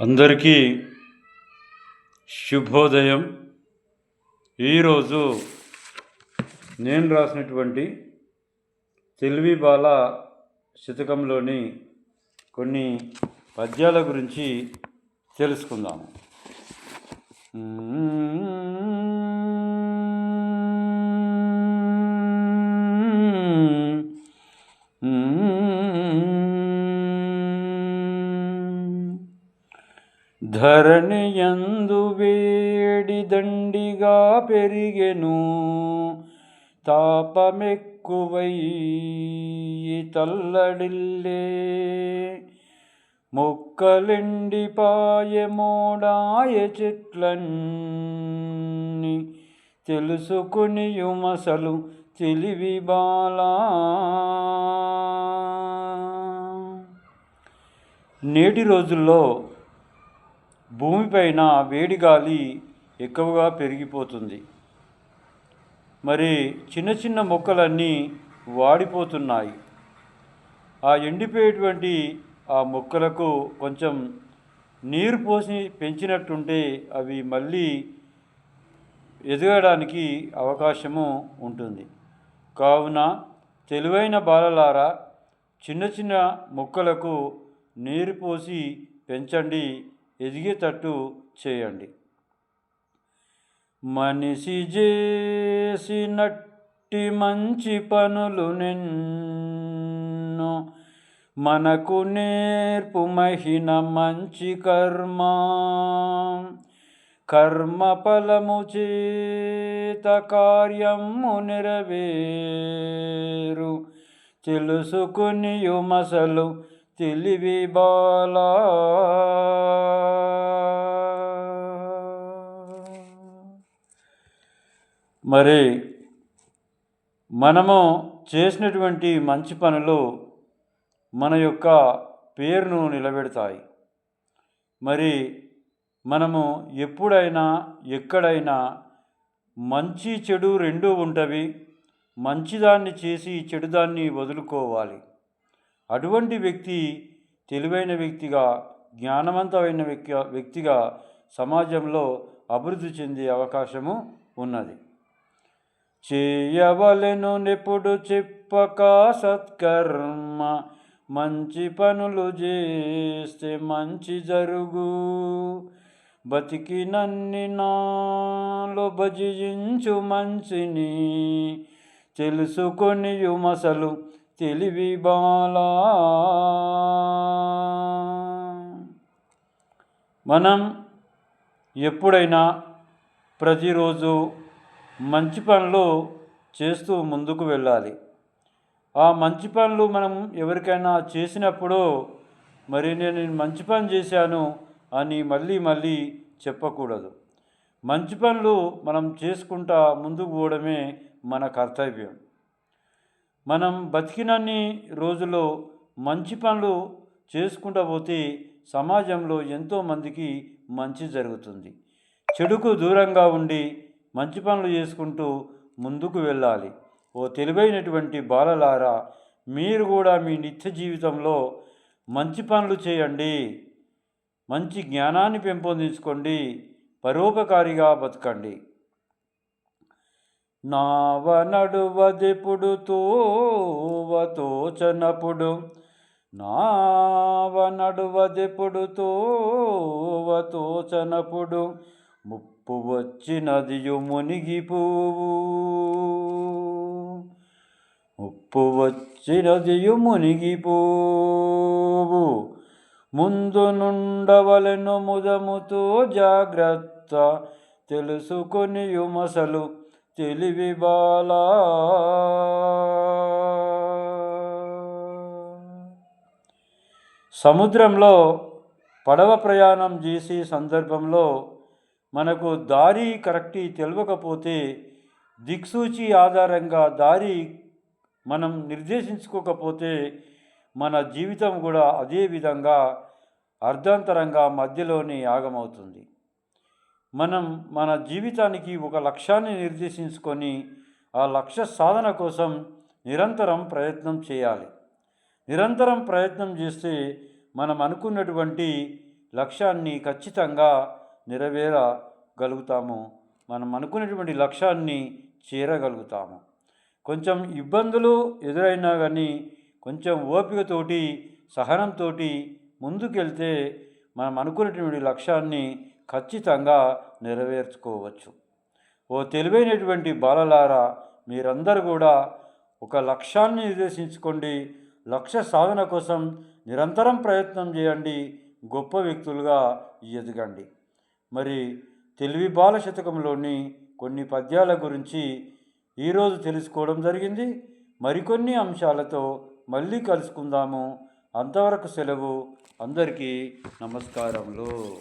అందరికీ శుభోదయం. ఈరోజు నేను రాసినటువంటి తెలివి బాల శతకంలోని కొన్ని పద్యాల గురించి తెలుసుకుందాము. ధరణియందు వేడి దండిగా పెరిగెను. తాపమెక్కువై తల్లడిల్లే. మొక్కలిండిపాయ మోడాయ చెట్లన్ని తెలుసుకునియుమసలు తెలివి బాలా. నేటి రోజుల్లో భూమిపైన వేడి గాలి ఎక్కువగా పెరిగిపోతుంది. మరి చిన్న చిన్న మొక్కలన్నీ వాడిపోతున్నాయి. ఆ ఎండిపోయేటువంటి ఆ మొక్కలకు కొంచెం నీరు పోసి పెంచినట్టుంటే అవి మళ్ళీ ఎదగడానికి అవకాశము ఉంటుంది. కావున తెలివైన బాలలారా చిన్న చిన్న మొక్కలకు నీరు పోసి పెంచండి. ఎదిగేటట్టు చేయండి. మనిషి చేసినట్టి మంచి పనులు నిన్ను మనకు నేర్పు మహిన మంచి కర్మ. కర్మ ఫలము చేత కార్యము నెరవేరు. తెలుసుకుని యుమసలు తెలివి బాలా మరి మనము చేసినటువంటి మంచి పనులు మన యొక్క పేరును నిలబెడతాయి. మరి మనము ఎప్పుడైనా ఎక్కడైనా మంచి చెడు రెండూ ఉంటవి. మంచిదాన్ని చేసి చెడుదాన్ని వదులుకోవాలి. అటువంటి వ్యక్తి తెలివైన వ్యక్తిగా జ్ఞానవంతమైన వ్యక్తి వ్యక్తిగా సమాజంలో అభివృద్ధి చెందే అవకాశము ఉన్నది. చేయవలెను నిపుడు చెప్పక సత్కర్మ. మంచి పనులు చేస్తే మంచి జరుగు. బతికినన్ని నాలో భజించు మంచిని. తెలుసుకొని యుమసలు తెలివి బాలా. మనం ఎప్పుడైనా ప్రతిరోజు మంచి పనులు చేస్తూ ముందుకు వెళ్ళాలి. ఆ మంచి పనులు మనం ఎవరికైనా చేసినప్పుడు మరి నేను మంచి పని చేశాను అని మళ్ళీ మళ్ళీ చెప్పకూడదు. మంచి పనులు మనం చేసుకుంటా ముందుకు పోవడమే మన కర్తవ్యం. మనం బతికినన్ని రోజుల్లో మంచి పనులు చేసుకుంటూ పోతే సమాజంలో ఎంతోమందికి మంచి జరుగుతుంది. చెడుకు దూరంగా ఉండి మంచి పనులు చేసుకుంటూ ముందుకు వెళ్ళాలి. ఓ తెలివైనటువంటి బాలలారా మీరు కూడా మీ నిత్య జీవితంలో మంచి పనులు చేయండి. మంచి జ్ఞానాన్ని పెంపొందించుకోండి. పరోపకారిగా బతకండి. నావ నడువదెప్పుడు తోవతోచనప్పుడు నావ నడువదెప్పుడు తోవతోచనప్పుడు ముప్పు వచ్చినదియు మునిగిపోవు. ముప్పు వచ్చినదియు మునిగిపోవు. ముందు నుండవలను ముదముతో జాగ్రత్త తెలుసుకొని యుమసలు తెలివి బాలా. సముద్రంలో పడవ ప్రయాణం చేసే సందర్భంలో మనకు దారి కరెక్ట్ తెలియకపోతే దిక్సూచి ఆధారంగా దారి మనం నిర్దేశించుకోకపోతే మన జీవితం కూడా అదే విధంగా అర్ధాంతరంగా మధ్యలోనే యాగమవుతుంది మనం మన జీవితానికి ఒక లక్ష్యాన్ని నిర్దేశించుకొని ఆ లక్ష్య సాధన కోసం నిరంతరం ప్రయత్నం చేయాలి. నిరంతరం ప్రయత్నం చేస్తే మనం అనుకున్నటువంటి లక్ష్యాన్ని ఖచ్చితంగా గలుగుతాము. మనం అనుకునేటువంటి లక్ష్యాన్ని చేరగలుగుతాము. కొంచెం ఇబ్బందులు ఎదురైనా కానీ కొంచెం ఓపికతోటి సహనంతో ముందుకెళ్తే మనం అనుకునేటువంటి లక్ష్యాన్ని ఖచ్చితంగా నెరవేర్చుకోవచ్చు. ఓ తెలివైనటువంటి బాలలారా మీరందరూ కూడా ఒక లక్ష్యాన్ని నిర్దేశించుకోండి. లక్ష్య సాధన కోసం నిరంతరం ప్రయత్నం చేయండి. గొప్ప వ్యక్తులుగా ఎదగండి. మరి తెలివి బాల శతకంలోని కొన్ని పద్యాల గురించి ఈరోజు తెలుసుకోవడం జరిగింది. మరికొన్ని అంశాలతో మళ్ళీ కలుసుకుందాము. అంతవరకు సెలవు. అందరికీ నమస్కారములు.